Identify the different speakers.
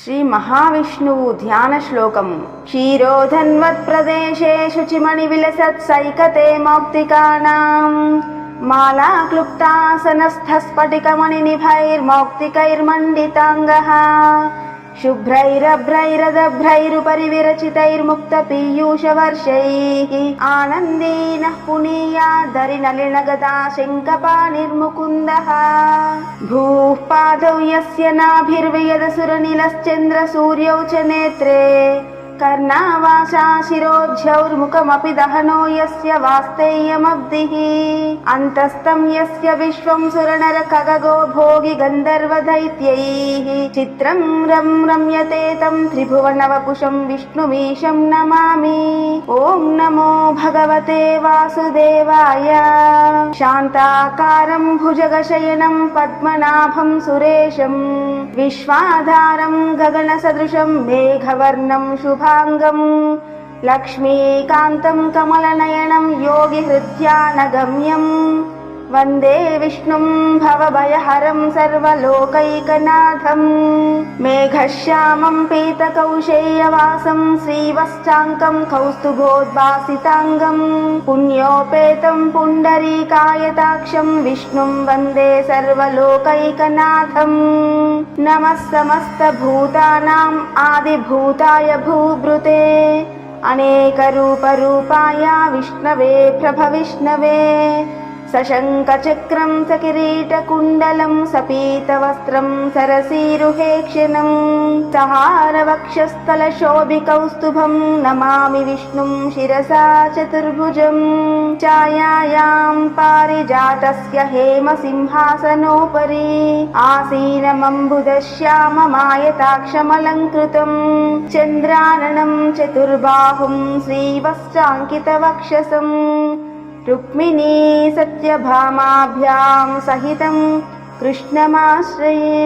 Speaker 1: శ్రీ మహావిష్ణువు ధ్యాన శ్లోకము క్షీరోధన్వత్ప్రదేశే శుచిమణి విలసత్ సైకతే మౌక్తికానాం మాలా క్లుప్తాసనస్థస్ఫటికమణి నిభైర్మౌక్తికైర్మండితాంగः शुभ्रैरभ्रैरदभ्रैरुपरि विरचितैर्मुक्तपीयूषवर्षैः आनन्दीनः पुनीयादरिनलिनगदा शङ्कपाणिर्मुकुन्दः भूः पादौ यस्य नाभिर्वयदसुरनिलश्चन्द्रसूर्यौ च नेत्रे। कर्णावासा शिरोध्यौर्मुखमपि दहनो यस्य वास्तेयमब्धिः अन्तस्तं यस्य विश्वं सुरनरखगगो भोगि गन्धर्वदैत्यैः चित्रं रं रम्यते तं त्रिभुवनवपुषं विष्णुमीशं नमामि ॐ नमो भगवते वासुदेवाय शान्ताकारं भुजगशयनं पद्मनाभं सुरेशं विश्वाधारं गगनसदृशं मेघवर्णं యోగాంగం లక్ష్మీకాంతం కమలనయనం యోగి హృత్యానగమ్యం वन्दे विष्णुं भवभयहरं सर्वलोकैकनाथम् मेघश्यामं पीतकौशेयवासं श्रीवश्चाङ्कं कौस्तुभोद्भासिताङ्गम् पुण्योपेतं पुण्डरीकायताक्षं विष्णुं वन्दे सर्वलोकैकनाथम् नमः समस्तभूतानाम् आदिभूताय भूभृते अनेकरूपरूपाय विष्णवे प्रभविष्णवे सशङ्खचक्रं सकिरीटकुण्डलं सपीतवस्त्रं सरसीरुहेक्षणं सहारवक्षस्थलशोभिकौस्तुभं नमामि विष्णुं शिरसा चतुर्भुजं छायायां पारिजातस्य हेमसिंहासनोपरि आसीनमम्बुदश्याममायताक्षमलङ्कृतं चन्द्राननं चतुर्बाहुं श्रीवश्चाङ्कितवक्षसम् रुक्मिणी सत्यभामाभ्यां सहितं कृष्णमाश्रये